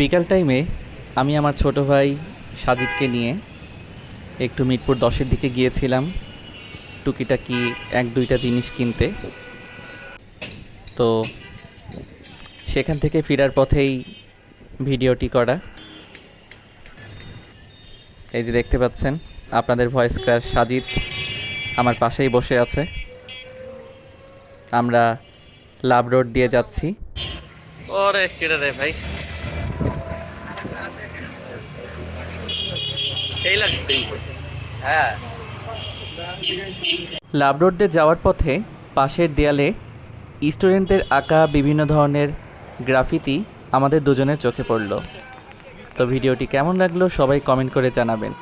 বিকাল টাইমে আমি আমার ছোট ভাই সাজিদকে নিয়ে একটু মিরপুর দশের দিকে গিয়েছিলাম টুকিটাকি এক দুইটা জিনিস কিনতে। তো সেখান থেকে ফেরার পথেই ভিডিওটি করা। এই যে দেখতে পাচ্ছেন, আপনাদের ভয়েস ক্রাশ সাজিদ আমার পাশেই বসে আছে। আমরা লাভ রোড দিয়ে যাচ্ছি। রে ভাই? হ্যাঁ লাভ রোড দিয়ে যাওয়ার পথে পাশের দেয়ালে স্টুডেন্টদের আঁকা বিভিন্ন ধরনের গ্রাফিতি আমাদের দুজনের চোখে পড়ল। তো ভিডিওটি কেমন লাগল সবাই কমেন্ট করে জানাবেন।